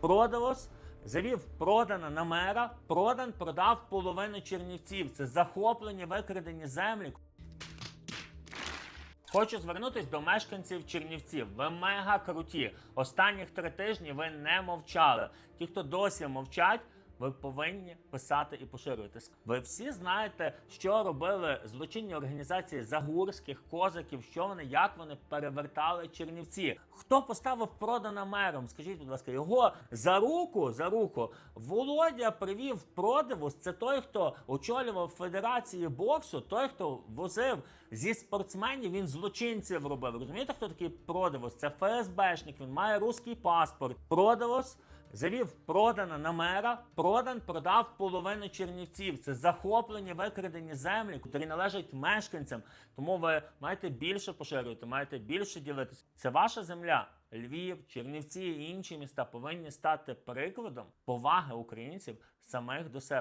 продалось. Завів продана на мера, продан продав половину чернівців. Це захоплені викрадені землі. Хочу звернутись до мешканців Чернівців. Ви мега круті. Останніх три тижні ви не мовчали. Ті, хто досі мовчать, ви повинні писати і поширювати. Ви всі знаєте, що робили злочинні організації загурських козаків, що вони, як вони перевертали Чернівці. Хто поставив продана мером? Скажіть, будь ласка, його за руку за руку Володя привів продивус. Це той, хто очолював федерації боксу, той, хто возив зі спортсменів, він злочинців робив. Розумієте, хто такий продивус? Це ФСБшник, він має руський паспорт. Продивус завів продана на мера, продан продав половину чернівців. Це захоплені викрадені землі, котрі належать мешканцям. Тому ви маєте більше поширювати, маєте більше ділитися. Це ваша земля. Львів, Чернівці і інші міста повинні стати прикладом поваги українців самих до себе.